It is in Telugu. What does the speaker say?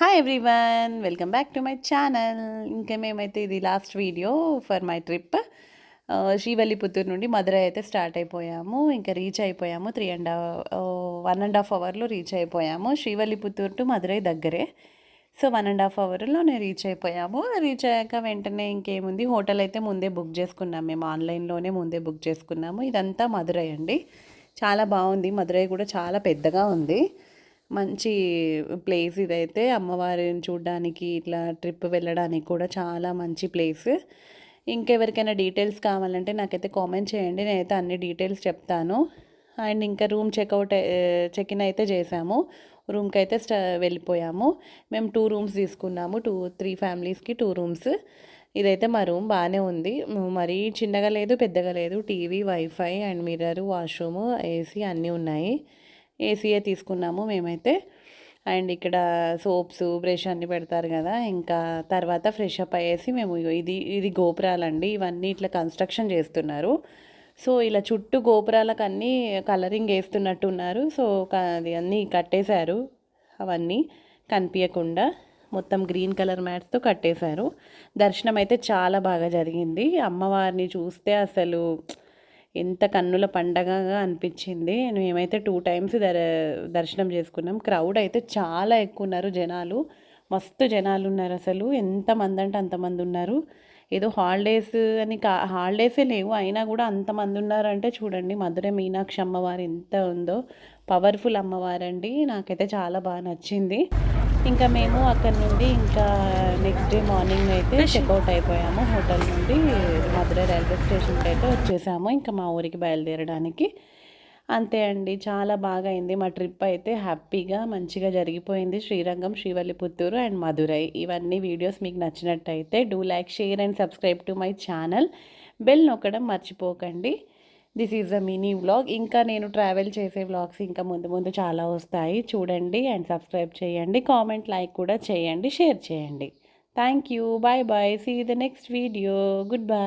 Hi everyone welcome back to my channel ఇంకా మేమైతే ఇది last video for my trip Srivilliputhur నుండి మధురై అయితే స్టార్ట్ అయిపోయాము. ఇంకా రీచ్ అయిపోయాము. Three and one and half అవర్లో రీచ్ అయిపోయాము. శ్రీవల్లిపుత్తూరు టు మధురై దగ్గరే. సో వన్ అండ్ హాఫ్ అవర్లోనే రీచ్ అయిపోయాము. రీచ్ అయ్యాక వెంటనే ఇంకేముంది? హోటల్ అయితే ముందే బుక్ చేసుకున్నాం మేము. ఆన్లైన్లోనే ముందే బుక్ చేసుకున్నాము. ఇదంతా మధురై అండి. చాలా బాగుంది. మధురై కూడా చాలా పెద్దగా ఉంది. మంచి ప్లేస్ ఇదైతే అమ్మవారిని చూడడానికి ఇట్లా ట్రిప్ వెళ్ళడానికి కూడా చాలా మంచి ప్లేస్. ఇంకెవరికైనా డీటెయిల్స్ కావాలంటే నాకైతే కామెంట్ చేయండి నేనైతే అన్ని డీటెయిల్స్ చెప్తాను. అండ్ ఇంకా రూమ్ చెక్అవుట్ చెక్ ఇన్ అయితే చేసాము. రూమ్కి అయితే స్ట వెళ్ళిపోయాము. మేము టూ రూమ్స్ తీసుకున్నాము టూ త్రీ ఫ్యామిలీస్కి టూ రూమ్స్. ఇదైతే మా రూమ్ బాగానే ఉంది. మరీ చిన్నగా లేదు పెద్దగా లేదు. TV wifi and mirror washroom AC అన్నీ ఉన్నాయి. ఏసీయే తీసుకున్నాము మేమైతే. అండ్ ఇక్కడ సోప్స్ బ్రష్ అన్నీ పెడతారు కదా ఇంకా తర్వాత ఫ్రెష్ అప్ అయ్యేసి మేము ఇది ఇది గోపురాలండి. ఇవన్నీ ఇట్లా కన్స్ట్రక్షన్ చేస్తున్నారు. సో ఇలా చుట్టూ గోపురాలకు అన్నీ కలరింగ్ వేస్తున్నట్టున్నారు. సో అది అన్నీ కట్టేశారు అవన్నీ. కనిపించకుండా మొత్తం గ్రీన్ కలర్ మ్యాట్స్తో కట్టేశారు. దర్శనం అయితే చాలా బాగా జరిగింది. అమ్మవారిని చూస్తే అసలు ఎంత కన్నుల పండగగా అనిపించింది. మేమైతే టూ టైమ్స్ దర్ దర్శనం చేసుకున్నాం. క్రౌడ్ అయితే చాలా ఎక్కువ ఉన్నారు జనాలు. మస్తు జనాలు ఉన్నారు అసలు. ఎంతమంది అంటే అంతమంది ఉన్నారు. ఏదో హాలిడేస్ అని కా హాలిడేసే లేవు. అయినా కూడా అంతమంది ఉన్నారంటే చూడండి. మధుర మీనాక్షి అమ్మవారు ఎంత ఉందో. పవర్ఫుల్ అమ్మవారండి. నాకైతే చాలా బాగా నచ్చింది. ఇంకా మేము అక్కడ నుండి ఇంకా నెక్స్ట్ డే మార్నింగ్ అయితే చెక్అవుట్ అయిపోయాము. హోటల్ నుండి మధురై రైల్వే స్టేషన్కి అయితే వచ్చేసాము. ఇంకా మా ఊరికి బయలుదేరడానికి. అంతే అండి. చాలా బాగా అయింది. మా ట్రిప్ అయితే హ్యాపీగా మంచిగా జరిగిపోయింది. శ్రీరంగం శ్రీవల్లిపుత్తూరు అండ్ మధురై. ఇవన్నీ వీడియోస్ మీకు నచ్చినట్టయితే do like share and subscribe to my channel. Bell నొక్కడం మర్చిపోకండి. This is a mini vlog. ఇంకా నేను ట్రావెల్ చేసే వ్లాగ్స్ ఇంకా ముందు ముందు చాలా వస్తాయి. చూడండి అండ్ సబ్స్క్రైబ్ చేయండి. కామెంట్ లైక్ కూడా చేయండి. షేర్ చేయండి. Thank you. Bye bye. See the next video. Good bye.